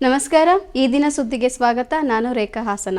ನಮಸ್ಕಾರ, ಈ ದಿನ ಸುದ್ದಿಗೆ ಸ್ವಾಗತ. ನಾನು ರೇಖಾ ಹಾಸನ.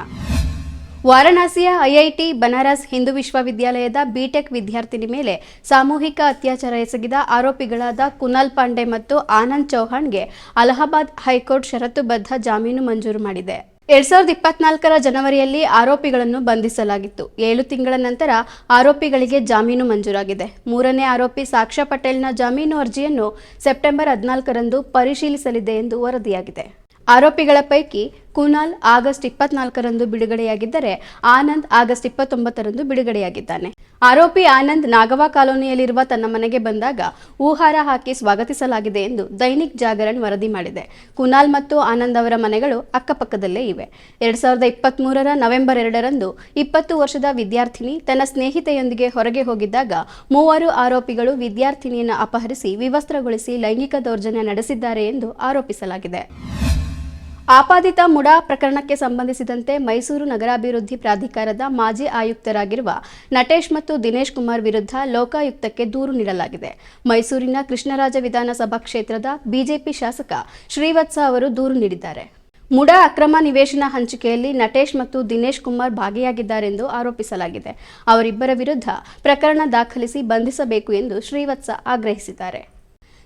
ವಾರಣಾಸಿಯ ಐಐಟಿ ಬನಾರಸ್ ಹಿಂದೂ ವಿಶ್ವವಿದ್ಯಾಲಯದ ಬಿಟೆಕ್ ವಿದ್ಯಾರ್ಥಿನಿ ಮೇಲೆ ಸಾಮೂಹಿಕ ಅತ್ಯಾಚಾರ ಎಸಗಿದ ಆರೋಪಿಗಳಾದ ಕುನಾಲ್ ಪಾಂಡೆ ಮತ್ತು ಆನಂದ್ ಚೌಹಾಣ್ಗೆ ಅಲಹಾಬಾದ್ ಹೈಕೋರ್ಟ್ ಷರತ್ತುಬದ್ಧ ಜಾಮೀನು ಮಂಜೂರು ಮಾಡಿದೆ. ಎರಡ್ ಸಾವಿರದ ಇಪ್ಪತ್ನಾಲ್ಕರ ಜನವರಿಯಲ್ಲಿ ಆರೋಪಿಗಳನ್ನು ಬಂಧಿಸಲಾಗಿತ್ತು. ಏಳು ತಿಂಗಳ ನಂತರ ಆರೋಪಿಗಳಿಗೆ ಜಾಮೀನು ಮಂಜೂರಾಗಿದೆ. ಮೂರನೇ ಆರೋಪಿ ಸಾಕ್ಷ್ಯ ಪಟೇಲ್ನ ಜಾಮೀನು ಅರ್ಜಿಯನ್ನು ಸೆಪ್ಟೆಂಬರ್ ಹದಿನಾಲ್ಕರಂದು ಪರಿಶೀಲಿಸಲಿದೆ ಎಂದು ವರದಿಯಾಗಿದೆ. ಆರೋಪಿಗಳ ಪೈಕಿ ಕುನಾಲ್ ಆಗಸ್ಟ್ ಇಪ್ಪತ್ನಾಲ್ಕರಂದು ಬಿಡುಗಡೆಯಾಗಿದ್ದರೆ ಆನಂದ್ ಆಗಸ್ಟ್ ಇಪ್ಪತ್ತೊಂಬತ್ತರಂದು ಬಿಡುಗಡೆಯಾಗಿದ್ದಾನೆ. ಆರೋಪಿ ಆನಂದ್ ನಾಗವಾ ಕಾಲೋನಿಯಲ್ಲಿರುವ ತನ್ನ ಮನೆಗೆ ಬಂದಾಗ ಊಹಾರ ಹಾಕಿ ಸ್ವಾಗತಿಸಲಾಗಿದೆ ಎಂದು ದೈನಿಕ್ ಜಾಗರಣ್ ವರದಿ ಮಾಡಿದೆ. ಕುನಾಲ್ ಮತ್ತು ಆನಂದ್ ಅವರ ಮನೆಗಳು ಅಕ್ಕಪಕ್ಕದಲ್ಲೇ ಇವೆ. ಎರಡ್ ಸಾವಿರದ ಇಪ್ಪತ್ಮೂರರ ನವೆಂಬರ್ ಎರಡರಂದು ಇಪ್ಪತ್ತು ವರ್ಷದ ವಿದ್ಯಾರ್ಥಿನಿ ತನ್ನ ಸ್ನೇಹಿತೆಯೊಂದಿಗೆ ಹೊರಗೆ ಹೋಗಿದ್ದಾಗ ಮೂವರು ಆರೋಪಿಗಳು ವಿದ್ಯಾರ್ಥಿನಿಯನ್ನು ಅಪಹರಿಸಿ ವಿವಸ್ತ್ರಗೊಳಿಸಿ ಲೈಂಗಿಕ ದೌರ್ಜನ್ಯ ನಡೆಸಿದ್ದಾರೆ ಎಂದು ಆರೋಪಿಸಲಾಗಿದೆ. ಆಪಾದಿತ ಮುಡಾ ಪ್ರಕರಣಕ್ಕೆ ಸಂಬಂಧಿಸಿದಂತೆ ಮೈಸೂರು ನಗರಾಭಿವೃದ್ಧಿ ಪ್ರಾಧಿಕಾರದ ಮಾಜಿ ಆಯುಕ್ತರಾಗಿರುವ ನಟೇಶ್ ಮತ್ತು ದಿನೇಶ್ ಕುಮಾರ್ ವಿರುದ್ಧ ಲೋಕಾಯುಕ್ತಕ್ಕೆ ದೂರು ನೀಡಲಾಗಿದೆ. ಮೈಸೂರಿನ ಕೃಷ್ಣರಾಜ ವಿಧಾನಸಭಾ ಕ್ಷೇತ್ರದ ಬಿಜೆಪಿ ಶಾಸಕ ಶ್ರೀವತ್ಸ ಅವರು ದೂರು ನೀಡಿದ್ದಾರೆ. ಮುಡಾ ಅಕ್ರಮ ನಿವೇಶನ ಹಂಚಿಕೆಯಲ್ಲಿ ನಟೇಶ್ ಮತ್ತು ದಿನೇಶ್ ಕುಮಾರ್ ಭಾಗಿಯಾಗಿದ್ದಾರೆಂದು ಆರೋಪಿಸಲಾಗಿದೆ. ಅವರಿಬ್ಬರ ವಿರುದ್ಧ ಪ್ರಕರಣ ದಾಖಲಿಸಿ ಬಂಧಿಸಬೇಕು ಎಂದು ಶ್ರೀವತ್ಸ ಆಗ್ರಹಿಸಿದ್ದಾರೆ.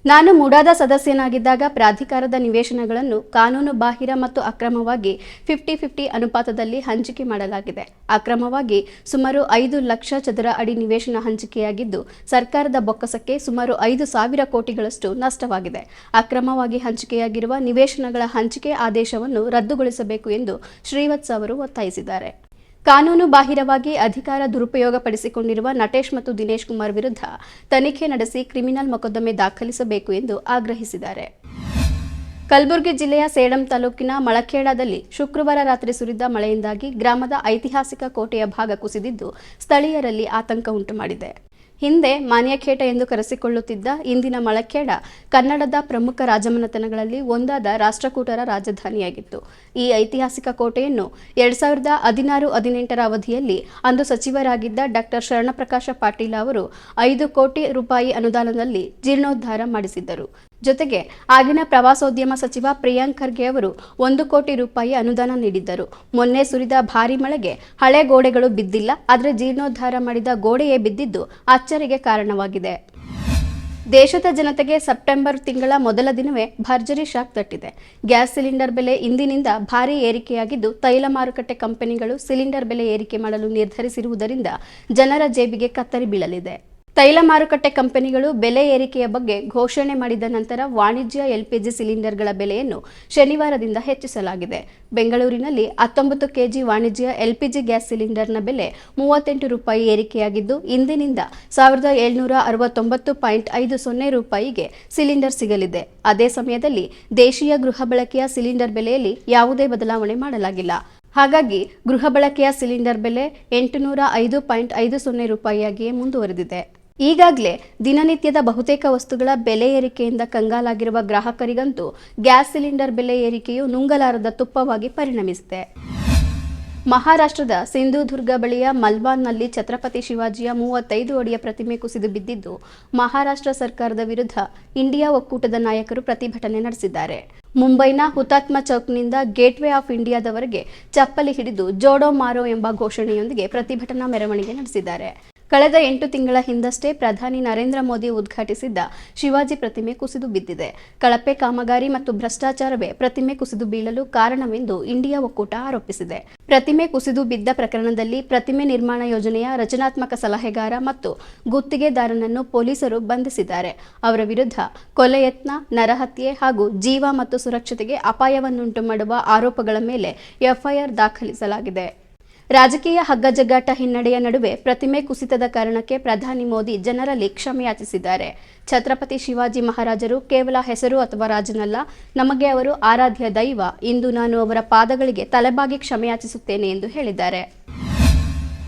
ನಾನು ಮೂಡಾದ ಸದಸ್ಯನಾಗಿದ್ದಾಗ ಪ್ರಾಧಿಕಾರದ ನಿವೇಶನಗಳನ್ನು ಕಾನೂನು ಬಾಹಿರ ಮತ್ತು ಅಕ್ರಮವಾಗಿ ಫಿಫ್ಟಿ ಫಿಫ್ಟಿ ಅನುಪಾತದಲ್ಲಿ ಹಂಚಿಕೆ ಮಾಡಲಾಗಿದೆ. ಅಕ್ರಮವಾಗಿ ಸುಮಾರು ಐದು ಲಕ್ಷ ಚದರ ಅಡಿ ನಿವೇಶನ ಹಂಚಿಕೆಯಾಗಿದ್ದು, ಸರ್ಕಾರದ ಬೊಕ್ಕಸಕ್ಕೆ ಸುಮಾರು ಐದು ಸಾವಿರ ಕೋಟಿಗಳಷ್ಟು ನಷ್ಟವಾಗಿದೆ. ಅಕ್ರಮವಾಗಿ ಹಂಚಿಕೆಯಾಗಿರುವ ನಿವೇಶನಗಳ ಹಂಚಿಕೆ ಆದೇಶವನ್ನು ರದ್ದುಗೊಳಿಸಬೇಕು ಎಂದು ಶ್ರೀವತ್ಸ ಅವರು ಒತ್ತಾಯಿಸಿದ್ದಾರೆ. ಕಾನೂನು ಬಾಹಿರವಾಗಿ ಅಧಿಕಾರ ದುರುಪಯೋಗಪಡಿಸಿಕೊಂಡಿರುವ ನಟೇಶ್ ಮತ್ತು ದಿನೇಶ್ ಕುಮಾರ್ ವಿರುದ್ಧ ತನಿಖೆ ನಡೆಸಿ ಕ್ರಿಮಿನಲ್ ಮೊಕದ್ದಮೆ ದಾಖಲಿಸಬೇಕು ಎಂದು ಆಗ್ರಹಿಸಿದ್ದಾರೆ. ಕಲಬುರಗಿ ಜಿಲ್ಲೆಯ ಸೇಡಂ ತಾಲೂಕಿನ ಮಳಖೇಡದಲ್ಲಿ ಶುಕ್ರವಾರ ರಾತ್ರಿ ಸುರಿದ ಮಳೆಯಿಂದಾಗಿ ಗ್ರಾಮದ ಐತಿಹಾಸಿಕ ಕೋಟೆಯ ಭಾಗ ಕುಸಿದಿದ್ದು ಸ್ಥಳೀಯರಲ್ಲಿ ಆತಂಕ ಉಂಟುಮಾಡಿದೆ. ಹಿಂದೆ ಮಾನ್ಯಖೇಟ ಎಂದು ಕರೆಸಿಕೊಳ್ಳುತ್ತಿದ್ದ ಇಂದಿನ ಮಳಖೇಡ ಕನ್ನಡದ ಪ್ರಮುಖ ರಾಜಮನೆತನಗಳಲ್ಲಿ ಒಂದಾದ ರಾಷ್ಟ್ರಕೂಟರ ರಾಜಧಾನಿಯಾಗಿತ್ತು. ಈ ಐತಿಹಾಸಿಕ ಕೋಟೆಯನ್ನು ಎರಡ್ ಸಾವಿರದ ಹದಿನಾರು ಹದಿನೆಂಟರ ಅವಧಿಯಲ್ಲಿ ಅಂದು ಸಚಿವರಾಗಿದ್ದ ಡಾಕ್ಟರ್ ಶರಣಪ್ರಕಾಶ ಪಾಟೀಲ ಅವರು ಐದು ಕೋಟಿ ರೂಪಾಯಿ ಅನುದಾನದಲ್ಲಿ ಜೀರ್ಣೋದ್ಧಾರ ಮಾಡಿಸಿದ್ದರು. ಜೊತೆಗೆ ಆಗಿನ ಪ್ರವಾಸೋದ್ಯಮ ಸಚಿವ ಪ್ರಿಯಾಂಕ್ ಖರ್ಗೆ ಅವರು ಒಂದು ಕೋಟಿ ರೂಪಾಯಿ ಅನುದಾನ ನೀಡಿದ್ದರು. ಮೊನ್ನೆ ಸುರಿದ ಭಾರಿ ಮಳೆಗೆ ಹಳೆ ಗೋಡೆಗಳು ಬಿದ್ದಿಲ್ಲ, ಆದರೆ ಜೀರ್ಣೋದ್ಧಾರ ಮಾಡಿದ ಗೋಡೆಯೇ ಬಿದ್ದಿದ್ದು ಅಚ್ಚರಿಗೆ ಕಾರಣವಾಗಿದೆ. ದೇಶದ ಜನತೆಗೆ ಸೆಪ್ಟೆಂಬರ್ ತಿಂಗಳ ಮೊದಲ ದಿನವೇ ಭರ್ಜರಿ ಶಾಕ್ ತಟ್ಟಿದೆ. ಗ್ಯಾಸ್ ಸಿಲಿಂಡರ್ ಬೆಲೆ ಇಂದಿನಿಂದ ಭಾರಿ ಏರಿಕೆಯಾಗಿದ್ದು, ತೈಲ ಮಾರುಕಟ್ಟೆ ಕಂಪನಿಗಳು ಸಿಲಿಂಡರ್ ಬೆಲೆ ಏರಿಕೆ ಮಾಡಲು ನಿರ್ಧರಿಸಿರುವುದರಿಂದ ಜನರ ಜೇಬಿಗೆ ಕತ್ತರಿ ಬೀಳಲಿದೆ. ತೈಲ ಮಾರುಕಟ್ಟೆ ಕಂಪನಿಗಳು ಬೆಲೆ ಏರಿಕೆಯ ಬಗ್ಗೆ ಘೋಷಣೆ ಮಾಡಿದ ನಂತರ ವಾಣಿಜ್ಯ ಎಲ್ಪಿಜಿ ಸಿಲಿಂಡರ್ಗಳ ಬೆಲೆಯನ್ನು ಶನಿವಾರದಿಂದ ಹೆಚ್ಚಿಸಲಾಗಿದೆ. ಬೆಂಗಳೂರಿನಲ್ಲಿ ಹತ್ತೊಂಬತ್ತು ಕೆಜಿ ವಾಣಿಜ್ಯ ಎಲ್ಪಿಜಿ ಗ್ಯಾಸ್ ಸಿಲಿಂಡರ್ನ ಬೆಲೆ ಮೂವತ್ತೆಂಟು ರೂಪಾಯಿ ಏರಿಕೆಯಾಗಿದ್ದು, ಇಂದಿನಿಂದ ಸಾವಿರದ ಏಳ್ನೂರ ಅರವತ್ತೊಂಬತ್ತು ಪಾಯಿಂಟ್ ಐದು ಸೊನ್ನೆ ರೂಪಾಯಿಗೆ ಸಿಲಿಂಡರ್ ಸಿಗಲಿದೆ. ಅದೇ ಸಮಯದಲ್ಲಿ ದೇಶೀಯ ಗೃಹ ಬಳಕೆಯ ಸಿಲಿಂಡರ್ ಬೆಲೆಯಲ್ಲಿ ಯಾವುದೇ ಬದಲಾವಣೆ ಮಾಡಲಾಗಿಲ್ಲ. ಹಾಗಾಗಿ ಗೃಹ ಬಳಕೆಯ ಸಿಲಿಂಡರ್ ಬೆಲೆ ಎಂಟುನೂರ ಐದು ಪಾಯಿಂಟ್ ಐದು ಸೊನ್ನೆ ರೂಪಾಯಿಯಾಗಿಯೇ ಮುಂದುವರೆದಿದೆ. ಈಗಾಗಲೇ ದಿನನಿತ್ಯದ ಬಹುತೇಕ ವಸ್ತುಗಳ ಬೆಲೆ ಏರಿಕೆಯಿಂದ ಕಂಗಾಲಾಗಿರುವ ಗ್ರಾಹಕರಿಗಂತೂ ಗ್ಯಾಸ್ ಸಿಲಿಂಡರ್ ಬೆಲೆ ಏರಿಕೆಯು ನುಂಗಲಾರದ ತುಪ್ಪವಾಗಿ ಪರಿಣಮಿಸಿದೆ. ಮಹಾರಾಷ್ಟ್ರದ ಸಿಂಧುದುರ್ಗ ಬಳಿಯ ಮಲ್ವಾನ್ನಲ್ಲಿ ಛತ್ರಪತಿ ಶಿವಾಜಿಯ ಮೂವತ್ತೈದು ಅಡಿಯ ಪ್ರತಿಮೆ ಕುಸಿದು ಬಿದ್ದಿದ್ದು, ಮಹಾರಾಷ್ಟ್ರ ಸರ್ಕಾರದ ವಿರುದ್ಧ ಇಂಡಿಯಾ ಒಕ್ಕೂಟದ ನಾಯಕರು ಪ್ರತಿಭಟನೆ ನಡೆಸಿದ್ದಾರೆ. ಮುಂಬೈನ ಹುತಾತ್ಮ ಚೌಕ್ನಿಂದ ಗೇಟ್ವೇ ಆಫ್ ಇಂಡಿಯಾದವರೆಗೆ ಚಪ್ಪಲಿ ಹಿಡಿದು ಜೋಡೋ ಮಾರೋ ಎಂಬ ಘೋಷಣೆಯೊಂದಿಗೆ ಪ್ರತಿಭಟನಾ ಮೆರವಣಿಗೆ ನಡೆಸಿದ್ದಾರೆ. ಕಳೆದ ಎಂಟು ತಿಂಗಳ ಹಿಂದಷ್ಟೇ ಪ್ರಧಾನಿ ನರೇಂದ್ರ ಮೋದಿ ಉದ್ಘಾಟಿಸಿದ್ದ ಶಿವಾಜಿ ಪ್ರತಿಮೆ ಕುಸಿದು ಬಿದ್ದಿದೆ. ಕಳಪೆ ಕಾಮಗಾರಿ ಮತ್ತು ಭ್ರಷ್ಟಾಚಾರವೇ ಪ್ರತಿಮೆ ಕುಸಿದು ಬೀಳಲು ಕಾರಣವೆಂದು ಇಂಡಿಯಾ ಒಕ್ಕೂಟ ಆರೋಪಿಸಿದೆ. ಪ್ರತಿಮೆ ಕುಸಿದು ಬಿದ್ದ ಪ್ರಕರಣದಲ್ಲಿ ಪ್ರತಿಮೆ ನಿರ್ಮಾಣ ಯೋಜನೆಯ ರಚನಾತ್ಮಕ ಸಲಹೆಗಾರ ಮತ್ತು ಗುತ್ತಿಗೆದಾರನನ್ನು ಪೊಲೀಸರು ಬಂಧಿಸಿದ್ದಾರೆ. ಅವರ ವಿರುದ್ಧ ಕೊಲೆ ಯತ್ನ, ನರಹತ್ಯೆ ಹಾಗೂ ಜೀವ ಮತ್ತು ಸುರಕ್ಷತೆಗೆ ಅಪಾಯವನ್ನುಂಟು ಮಾಡುವ ಆರೋಪಗಳ ಮೇಲೆ ಎಫ್ಐಆರ್ ದಾಖಲಿಸಲಾಗಿದೆ. ರಾಜಕೀಯ ಹಗ್ಗಜಗ್ಗಾಟ ಹಿನ್ನಡೆಯ ನಡುವೆ ಪ್ರತಿಮೆ ಕುಸಿತದ ಕಾರಣಕ್ಕೆ ಪ್ರಧಾನಿ ಮೋದಿ ಜನರಲ್ಲಿ ಕ್ಷಮೆಯಾಚಿಸಿದ್ದಾರೆ ಛತ್ರಪತಿ ಶಿವಾಜಿ ಮಹಾರಾಜರು ಕೇವಲ ಹೆಸರು ಅಥವಾ ರಾಜನಲ್ಲ, ನಮಗೆ ಅವರು ಆರಾಧ್ಯ ದೈವ. ಇಂದು ನಾನು ಅವರ ಪಾದಗಳಿಗೆ ತಲೆಬಾಗಿ ಕ್ಷಮೆಯಾಚಿಸುತ್ತೇನೆ ಎಂದು ಹೇಳಿದ್ದಾರೆ.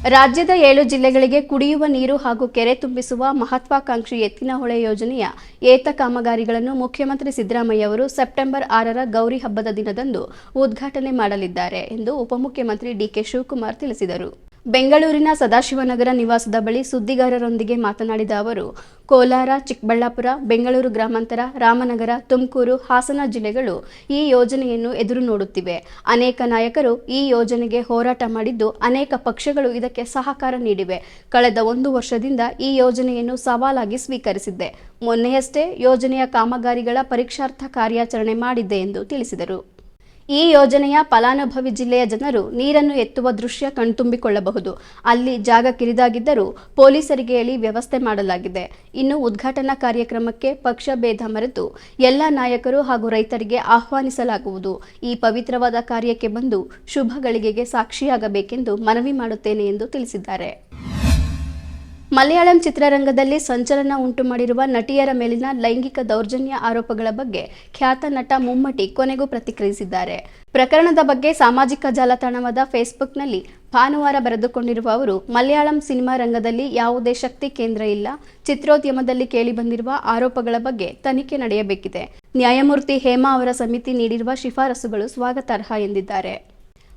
ರಾಜ್ಯದ ಏಳು ಜಿಲ್ಲೆಗಳಿಗೆ ಕುಡಿಯುವ ನೀರು ಹಾಗೂ ಕೆರೆ ತುಂಬಿಸುವ ಮಹತ್ವಾಕಾಂಕ್ಷಿ ಎತ್ತಿನಹೊಳೆ ಯೋಜನೆಯ ಏತ ಕಾಮಗಾರಿಗಳನ್ನು ಮುಖ್ಯಮಂತ್ರಿ ಸಿದ್ದರಾಮಯ್ಯ ಅವರು ಸೆಪ್ಟೆಂಬರ್ ಆರರ ಗೌರಿ ಹಬ್ಬದ ದಿನದಂದು ಉದ್ಘಾಟನೆ ಮಾಡಲಿದ್ದಾರೆ ಎಂದು ಉಪಮುಖ್ಯಮಂತ್ರಿ ಡಿಕೆ ಶಿವಕುಮಾರ್ ತಿಳಿಸಿದರು. ಬೆಂಗಳೂರಿನ ಸದಾಶಿವನಗರ ನಿವಾಸದ ಬಳಿ ಸುದ್ದಿಗಾರರೊಂದಿಗೆ ಮಾತನಾಡಿದ ಅವರು, ಕೋಲಾರ, ಚಿಕ್ಕಬಳ್ಳಾಪುರ, ಬೆಂಗಳೂರು ಗ್ರಾಮಾಂತರ, ರಾಮನಗರ, ತುಮಕೂರು, ಹಾಸನ ಜಿಲ್ಲೆಗಳು ಈ ಯೋಜನೆಯನ್ನು ಎದುರು ನೋಡುತ್ತಿವೆ. ಅನೇಕ ನಾಯಕರು ಈ ಯೋಜನೆಗೆ ಹೋರಾಟ ಮಾಡಿದ್ದು ಅನೇಕ ಪಕ್ಷಗಳು ಇದಕ್ಕೆ ಸಹಕಾರ ನೀಡಿವೆ. ಕಳೆದ ಒಂದು ವರ್ಷದಿಂದ ಈ ಯೋಜನೆಯನ್ನು ಸವಾಲಾಗಿ ಸ್ವೀಕರಿಸಿದ್ದೆ. ಮೊನ್ನೆಯಷ್ಟೇ ಯೋಜನೆಯ ಕಾಮಗಾರಿಗಳ ಪರೀಕ್ಷಾರ್ಥ ಕಾರ್ಯಾಚರಣೆ ಮಾಡಿದ್ದೆ ಎಂದು ತಿಳಿಸಿದರು. ಈ ಯೋಜನೆಯ ಫಲಾನುಭವಿ ಜಿಲ್ಲೆಯ ಜನರು ನೀರನ್ನು ಎತ್ತುವ ದೃಶ್ಯ ಕಣ್ತುಂಬಿಕೊಳ್ಳಬಹುದು. ಅಲ್ಲಿ ಜಾಗ ಕಿರಿದಾಗಿದ್ದರೂ ಪೊಲೀಸರಿಗೆ ಹೇಳಿ ವ್ಯವಸ್ಥೆ ಮಾಡಲಾಗಿದೆ. ಇನ್ನು ಉದ್ಘಾಟನಾ ಕಾರ್ಯಕ್ರಮಕ್ಕೆ ಪಕ್ಷ ಭೇದ ಮರೆತು ಎಲ್ಲ ನಾಯಕರು ಹಾಗೂ ರೈತರಿಗೆ ಆಹ್ವಾನಿಸಲಾಗುವುದು. ಈ ಪವಿತ್ರವಾದ ಕಾರ್ಯಕ್ಕೆ ಬಂದು ಶುಭ ಗಳಿಗೆಗೆ ಸಾಕ್ಷಿಯಾಗಬೇಕೆಂದು ಮನವಿ ಮಾಡುತ್ತೇನೆ ಎಂದು ತಿಳಿಸಿದ್ದಾರೆ. ಮಲಯಾಳಂ ಚಿತ್ರರಂಗದಲ್ಲಿ ಸಂಚಲನ ಉಂಟು ಮಾಡಿರುವ ನಟಿಯರ ಮೇಲಿನ ಲೈಂಗಿಕ ದೌರ್ಜನ್ಯ ಆರೋಪಗಳ ಬಗ್ಗೆ ಖ್ಯಾತ ನಟ ಮುಮ್ಮಟಿ ಕೊನೆಗೂ ಪ್ರತಿಕ್ರಿಯಿಸಿದ್ದಾರೆ. ಪ್ರಕರಣದ ಬಗ್ಗೆ ಸಾಮಾಜಿಕ ಜಾಲತಾಣವಾದ ಫೇಸ್ಬುಕ್ನಲ್ಲಿ ಭಾನುವಾರ ಬರೆದುಕೊಂಡಿರುವ ಅವರು, ಮಲಯಾಳಂ ಸಿನಿಮಾ ರಂಗದಲ್ಲಿ ಯಾವುದೇ ಶಕ್ತಿ ಕೇಂದ್ರ ಇಲ್ಲ. ಚಿತ್ರೋದ್ಯಮದಲ್ಲಿ ಕೇಳಿಬಂದಿರುವ ಆರೋಪಗಳ ಬಗ್ಗೆ ತನಿಖೆ ನಡೆಯಬೇಕಿದೆ. ನ್ಯಾಯಮೂರ್ತಿ ಹೇಮಾ ಅವರ ಸಮಿತಿ ನೀಡಿರುವ ಶಿಫಾರಸುಗಳು ಸ್ವಾಗತಾರ್ಹ ಎಂದಿದ್ದಾರೆ.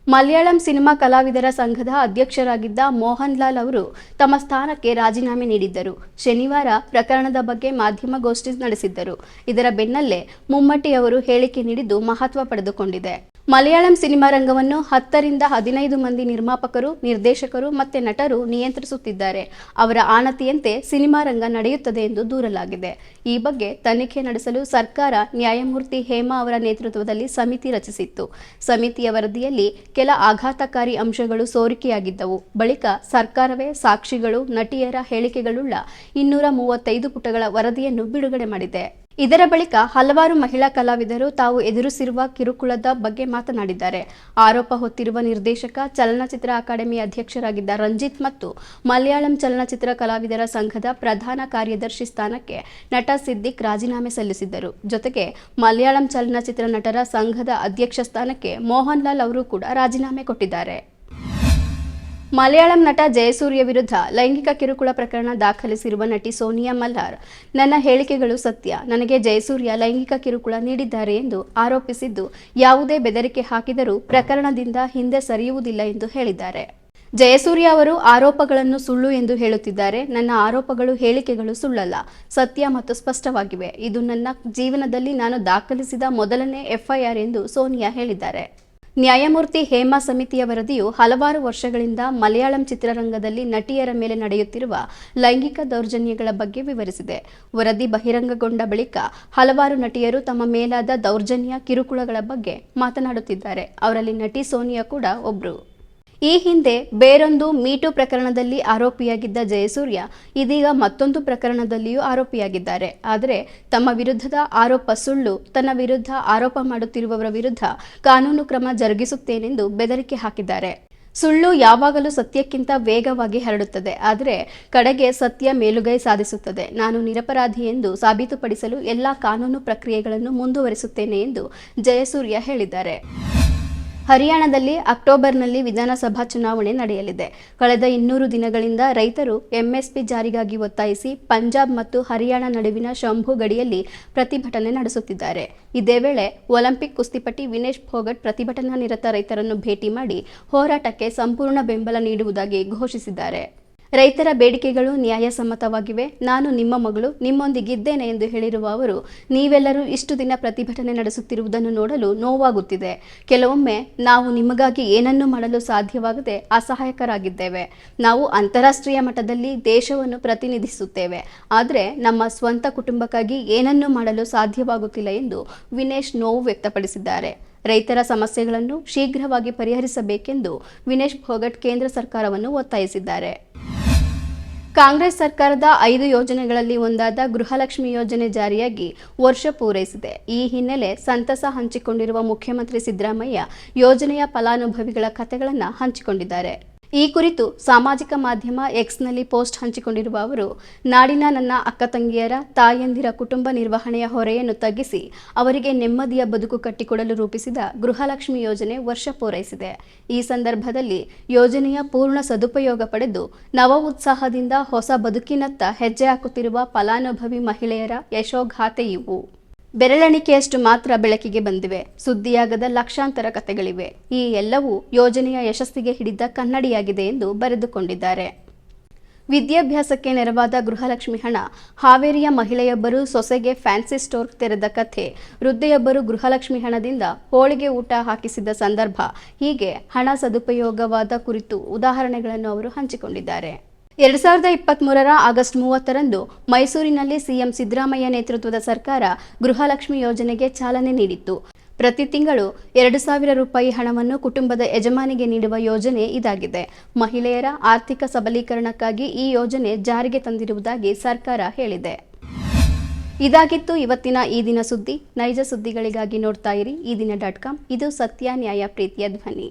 ಮಲಯಾಳಂ ಸಿನಿಮಾ ಕಲಾವಿದರ ಸಂಘದ ಅಧ್ಯಕ್ಷರಾಗಿದ್ದ ಮೋಹನ್ ಲಾಲ್ ಅವರು ತಮ್ಮ ಸ್ಥಾನಕ್ಕೆ ರಾಜೀನಾಮೆ ನೀಡಿದ್ದರು. ಶನಿವಾರ ಪ್ರಕರಣದ ಬಗ್ಗೆ ಮಾಧ್ಯಮಗೋಷ್ಠಿ ನಡೆಸಿದ್ದರು. ಇದರ ಬೆನ್ನಲ್ಲೇ ಮುಮ್ಮಟ್ಟಿ ಅವರು ಹೇಳಿಕೆ ನೀಡಿದ್ದು ಮಹತ್ವ ಪಡೆದುಕೊಂಡಿದೆ. ಮಲಯಾಳಂ ಸಿನಿಮಾ ರಂಗವನ್ನು ಹತ್ತರಿಂದ ಹದಿನೈದು ಮಂದಿ ನಿರ್ಮಾಪಕರು, ನಿರ್ದೇಶಕರು ಮತ್ತೆ ನಟರು ನಿಯಂತ್ರಿಸುತ್ತಿದ್ದಾರೆ. ಅವರ ಆಣತಿಯಂತೆ ಸಿನಿಮಾ ರಂಗ ನಡೆಯುತ್ತದೆ ಎಂದು ದೂರಲಾಗಿದೆ. ಈ ಬಗ್ಗೆ ತನಿಖೆ ನಡೆಸಲು ಸರ್ಕಾರ ನ್ಯಾಯಮೂರ್ತಿ ಹೇಮಾ ಅವರ ನೇತೃತ್ವದಲ್ಲಿ ಸಮಿತಿ ರಚಿಸಿತ್ತು. ಸಮಿತಿಯ ವರದಿಯಲ್ಲಿ ಕೆಲ ಆಘಾತಕಾರಿ ಅಂಶಗಳು ಸೋರಿಕೆಯಾಗಿದ್ದವು. ಬಳಿಕ ಸರ್ಕಾರವೇ ಸಾಕ್ಷಿಗಳು, ನಟಿಯರ ಹೇಳಿಕೆಗಳುಳ್ಳ ಇನ್ನೂರ ಮೂವತ್ತೈದು ಪುಟಗಳ ವರದಿಯನ್ನು ಬಿಡುಗಡೆ ಮಾಡಿದೆ. ಇದರ ಬಳಿಕ ಹಲವಾರು ಮಹಿಳಾ ಕಲಾವಿದರು ತಾವು ಎದುರಿಸಿರುವ ಕಿರುಕುಳದ ಬಗ್ಗೆ ಮಾತನಾಡಿದ್ದಾರೆ. ಆರೋಪ ಹೊತ್ತಿರುವ ನಿರ್ದೇಶಕ, ಚಲನಚಿತ್ರ ಅಕಾಡೆಮಿ ಅಧ್ಯಕ್ಷರಾಗಿದ್ದ ರಂಜಿತ್ ಮತ್ತು ಮಲಯಾಳಂ ಚಲನಚಿತ್ರ ಕಲಾವಿದರ ಸಂಘದ ಪ್ರಧಾನ ಕಾರ್ಯದರ್ಶಿ ಸ್ಥಾನಕ್ಕೆ ನಟ ಸಿದ್ದಿಕ್ ರಾಜೀನಾಮೆ ಸಲ್ಲಿಸಿದ್ದರು. ಜೊತೆಗೆ ಮಲಯಾಳಂ ಚಲನಚಿತ್ರ ನಟರ ಸಂಘದ ಅಧ್ಯಕ್ಷ ಸ್ಥಾನಕ್ಕೆ ಮೋಹನ್ ಲಾಲ್ ಅವರು ಕೂಡ ರಾಜೀನಾಮೆ ಕೊಟ್ಟಿದ್ದಾರೆ. ಮಲಯಾಳಂ ನಟ ಜಯಸೂರ್ಯ ವಿರುದ್ಧ ಲೈಂಗಿಕ ಕಿರುಕುಳ ಪ್ರಕರಣ ದಾಖಲಿಸಿರುವ ನಟಿ ಸೋನಿಯಾ ಮಲ್ಹಾರ್. ನನ್ನ ಹೇಳಿಕೆಗಳು ಸತ್ಯ. ನನಗೆ ಜಯಸೂರ್ಯ ಲೈಂಗಿಕ ಕಿರುಕುಳ ನೀಡಿದ್ದಾರೆ ಎಂದು ಆರೋಪಿಸಿದ್ದು, ಯಾವುದೇ ಬೆದರಿಕೆ ಹಾಕಿದರೂ ಪ್ರಕರಣದಿಂದ ಹಿಂದೆ ಸರಿಯುವುದಿಲ್ಲ ಎಂದು ಹೇಳಿದ್ದಾರೆ. ಜಯಸೂರ್ಯ ಅವರು ಆರೋಪಗಳನ್ನು ಸುಳ್ಳು ಎಂದು ಹೇಳುತ್ತಿದ್ದಾರೆ. ನನ್ನ ಆರೋಪಗಳು, ಹೇಳಿಕೆಗಳು ಸುಳ್ಳಲ್ಲ. ಸತ್ಯ ಮತ್ತು ಸ್ಪಷ್ಟವಾಗಿವೆ. ಇದು ನನ್ನ ಜೀವನದಲ್ಲಿ ನಾನು ದಾಖಲಿಸಿದ ಮೊದಲನೇ ಎಫ್ಐಆರ್ ಎಂದು ಸೋನಿಯಾ ಹೇಳಿದ್ದಾರೆ. ನ್ಯಾಯಮೂರ್ತಿ ಹೇಮಾ ಸಮಿತಿಯ ವರದಿಯು ಹಲವಾರು ವರ್ಷಗಳಿಂದ ಮಲಯಾಳಂ ಚಿತ್ರರಂಗದಲ್ಲಿ ನಟಿಯರ ಮೇಲೆ ನಡೆಯುತ್ತಿರುವ ಲೈಂಗಿಕ ದೌರ್ಜನ್ಯಗಳ ಬಗ್ಗೆ ವಿವರಿಸಿದೆ. ವರದಿ ಬಹಿರಂಗಗೊಂಡ ಬಳಿಕ ಹಲವಾರು ನಟಿಯರು ತಮ್ಮ ಮೇಲಾದ ದೌರ್ಜನ್ಯ ಕಿರುಕುಳಗಳ ಬಗ್ಗೆ ಮಾತನಾಡುತ್ತಿದ್ದಾರೆ. ಅವರಲ್ಲಿ ನಟಿ ಸೋನಿಯಾ ಕೂಡ ಒಬ್ರು. ಈ ಹಿಂದೆ ಬೇರೊಂದು ಮೀಟು ಪ್ರಕರಣದಲ್ಲಿ ಆರೋಪಿಯಾಗಿದ್ದ ಜಯಸೂರ್ಯ ಇದೀಗ ಮತ್ತೊಂದು ಪ್ರಕರಣದಲ್ಲಿಯೂ ಆರೋಪಿಯಾಗಿದ್ದಾರೆ. ಆದರೆ ತಮ್ಮ ವಿರುದ್ಧದ ಆರೋಪ ಸುಳ್ಳು, ತನ್ನ ವಿರುದ್ಧ ಆರೋಪ ಮಾಡುತ್ತಿರುವವರ ವಿರುದ್ಧ ಕಾನೂನು ಕ್ರಮ ಜರುಗಿಸುತ್ತೇನೆಂದು ಬೆದರಿಕೆ ಹಾಕಿದ್ದಾರೆ. ಸುಳ್ಳು ಯಾವಾಗಲೂ ಸತ್ಯಕ್ಕಿಂತ ವೇಗವಾಗಿ ಹರಡುತ್ತದೆ. ಆದರೆ ಕಡೆಗೆ ಸತ್ಯ ಮೇಲುಗೈ ಸಾಧಿಸುತ್ತದೆ. ನಾನು ನಿರಪರಾಧಿ ಎಂದು ಸಾಬೀತುಪಡಿಸಲು ಎಲ್ಲ ಕಾನೂನು ಪ್ರಕ್ರಿಯೆಗಳನ್ನು ಮುಂದುವರಿಸುತ್ತೇನೆ ಎಂದು ಜಯಸೂರ್ಯ ಹೇಳಿದ್ದಾರೆ. ಹರಿಯಾಣದಲ್ಲಿ ಅಕ್ಟೋಬರ್ನಲ್ಲಿ ವಿಧಾನಸಭಾ ಚುನಾವಣೆ ನಡೆಯಲಿದೆ. ಕಳೆದ ಇನ್ನೂರು ದಿನಗಳಿಂದ ರೈತರು ಎಂಎಸ್ಪಿ ಜಾರಿಗಾಗಿ ಒತ್ತಾಯಿಸಿ ಪಂಜಾಬ್ ಮತ್ತು ಹರಿಯಾಣ ನಡುವಿನ ಶಂಭು ಗಡಿಯಲ್ಲಿ ಪ್ರತಿಭಟನೆ ನಡೆಸುತ್ತಿದ್ದಾರೆ. ಇದೇ ವೇಳೆ ಒಲಿಂಪಿಕ್ ಕುಸ್ತಿಪಟಿ ವಿನೇಶ್ ಫೋಗಟ್ ಪ್ರತಿಭಟನಾ ನಿರತ ರೈತರನ್ನು ಭೇಟಿ ಮಾಡಿ ಹೋರಾಟಕ್ಕೆ ಸಂಪೂರ್ಣ ಬೆಂಬಲ ನೀಡುವುದಾಗಿ ಘೋಷಿಸಿದ್ದಾರೆ. ರೈತರ ಬೇಡಿಕೆಗಳು ನ್ಯಾಯಸಮ್ಮತವಾಗಿವೆ. ನಾನು ನಿಮ್ಮ ಮಗಳು, ನಿಮ್ಮೊಂದಿಗಿದ್ದೇನೆ ಎಂದು ಹೇಳಿರುವ ಅವರು, ನೀವೆಲ್ಲರೂ ಇಷ್ಟು ದಿನ ಪ್ರತಿಭಟನೆ ನಡೆಸುತ್ತಿರುವುದನ್ನು ನೋಡಲು ನೋವಾಗುತ್ತಿದೆ. ಕೆಲವೊಮ್ಮೆ ನಾವು ನಿಮಗಾಗಿ ಏನನ್ನೂ ಮಾಡಲು ಸಾಧ್ಯವಾಗದೆ ಅಸಹಾಯಕರಾಗಿದ್ದೇವೆ. ನಾವು ಅಂತಾರಾಷ್ಟ್ರೀಯ ಮಟ್ಟದಲ್ಲಿ ದೇಶವನ್ನು ಪ್ರತಿನಿಧಿಸುತ್ತೇವೆ. ಆದರೆ ನಮ್ಮ ಸ್ವಂತ ಕುಟುಂಬಕ್ಕಾಗಿ ಏನನ್ನೂ ಮಾಡಲು ಸಾಧ್ಯವಾಗುತ್ತಿಲ್ಲ ಎಂದು ವಿನೇಶ್ ನೋವು ವ್ಯಕ್ತಪಡಿಸಿದ್ದಾರೆ. ರೈತರ ಸಮಸ್ಯೆಗಳನ್ನು ಶೀಘ್ರವಾಗಿ ಪರಿಹರಿಸಬೇಕೆಂದು ವಿನೇಶ್ ಫೋಗಟ್ ಕೇಂದ್ರ ಸರ್ಕಾರವನ್ನು ಒತ್ತಾಯಿಸಿದ್ದಾರೆ. ಕಾಂಗ್ರೆಸ್ ಸರ್ಕಾರದ ಐದು ಯೋಜನೆಗಳಲ್ಲಿ ಒಂದಾದ ಗೃಹಲಕ್ಷ್ಮಿ ಯೋಜನೆ ಜಾರಿಯಾಗಿ ವರ್ಷ ಪೂರೈಸಿದೆ. ಈ ಹಿನ್ನೆಲೆ ಸಂತಸ ಹಂಚಿಕೊಂಡಿರುವ ಮುಖ್ಯಮಂತ್ರಿ ಸಿದ್ದರಾಮಯ್ಯ ಯೋಜನೆಯ ಫಲಾನುಭವಿಗಳ ಕಥೆಗಳನ್ನು ಹಂಚಿಕೊಂಡಿದ್ದಾರೆ. ಈ ಕುರಿತು ಸಾಮಾಜಿಕ ಮಾಧ್ಯಮ ಎಕ್ಸ್ನಲ್ಲಿ ಪೋಸ್ಟ್ ಹಂಚಿಕೊಂಡಿರುವ ಅವರು, ನಾಡಿನ ನನ್ನ ಅಕ್ಕ ತಂಗಿಯರ, ತಾಯಂದಿರ ಕುಟುಂಬ ನಿರ್ವಹಣೆಯ ಹೊರೆಯನ್ನು ತಗ್ಗಿಸಿ ಅವರಿಗೆ ನೆಮ್ಮದಿಯ ಬದುಕು ಕಟ್ಟಿಕೊಡಲು ರೂಪಿಸಿದ ಗೃಹಲಕ್ಷ್ಮಿ ಯೋಜನೆ ವರ್ಷ ಪೂರೈಸಿದೆ. ಈ ಸಂದರ್ಭದಲ್ಲಿ ಯೋಜನೆಯ ಪೂರ್ಣ ಸದುಪಯೋಗ ಪಡೆದು ನವ ಉತ್ಸಾಹದಿಂದ ಹೊಸ ಬದುಕಿನತ್ತ ಹೆಜ್ಜೆ ಹಾಕುತ್ತಿರುವ ಫಲಾನುಭವಿ ಮಹಿಳೆಯರ ಯಶೋಗಾಥೆ ಬೆರಳೆಣಿಕೆಯಷ್ಟು ಮಾತ್ರ ಬೆಳಕಿಗೆ ಬಂದಿವೆ. ಸುದ್ದಿಯಾಗದ ಲಕ್ಷಾಂತರ ಕಥೆಗಳಿವೆ ಈ ಎಲ್ಲವೂ ಯೋಜನೆಯ ಯಶಸ್ಸಿಗೆ ಹಿಡಿದ ಕನ್ನಡಿಯಾಗಿದೆ ಎಂದು ಬರೆದುಕೊಂಡಿದ್ದಾರೆ. ವಿದ್ಯಾಭ್ಯಾಸಕ್ಕೆ ನೆರವಾದ ಗೃಹಲಕ್ಷ್ಮಿ ಹಣ, ಹಾವೇರಿಯ ಮಹಿಳೆಯೊಬ್ಬರು ಸೊಸೆಗೆ ಫ್ಯಾನ್ಸಿ ಸ್ಟೋರ್ ತೆರೆದ ಕಥೆ, ವೃದ್ಧೆಯೊಬ್ಬರು ಗೃಹಲಕ್ಷ್ಮಿ ಹಣದಿಂದ ಹೋಳಿಗೆ ಊಟ ಹಾಕಿಸಿದ ಸಂದರ್ಭ, ಹೀಗೆ ಹಣ ಸದುಪಯೋಗವಾದ ಕುರಿತು ಉದಾಹರಣೆಗಳನ್ನು ಅವರು ಹಂಚಿಕೊಂಡಿದ್ದಾರೆ. ಎರಡ್ ಸಾವಿರದ ಇಪ್ಪತ್ಮೂರರ ಆಗಸ್ಟ್ ಮೂವತ್ತರಂದು ಮೈಸೂರಿನಲ್ಲಿ ಸಿಎಂ ಸಿದ್ದರಾಮಯ್ಯ ನೇತೃತ್ವದ ಸರ್ಕಾರ ಗೃಹಲಕ್ಷ್ಮಿ ಯೋಜನೆಗೆ ಚಾಲನೆ ನೀಡಿತ್ತು. ಪ್ರತಿ ತಿಂಗಳು ಎರಡು ಸಾವಿರ ರೂಪಾಯಿ ಹಣವನ್ನು ಕುಟುಂಬದ ಯಜಮಾನಿಗೆ ನೀಡುವ ಯೋಜನೆ ಇದಾಗಿದೆ. ಮಹಿಳೆಯರ ಆರ್ಥಿಕ ಸಬಲೀಕರಣಕ್ಕಾಗಿ ಈ ಯೋಜನೆ ಜಾರಿಗೆ ತಂದಿರುವುದಾಗಿ ಸರ್ಕಾರ ಹೇಳಿದೆ. ಇದಾಗಿತ್ತು ಇವತ್ತಿನ ಈ ದಿನ ಸುದ್ದಿ. ನೈಜ ಸುದ್ದಿಗಳಿಗಾಗಿ ನೋಡ್ತಾ ಇರಿ. ಈ ದಿನ ಡಾಟ್ ಕಾಮ್. ಇದು ಸತ್ಯ ನ್ಯಾಯ ಪ್ರೀತಿಯ ಧ್ವನಿ.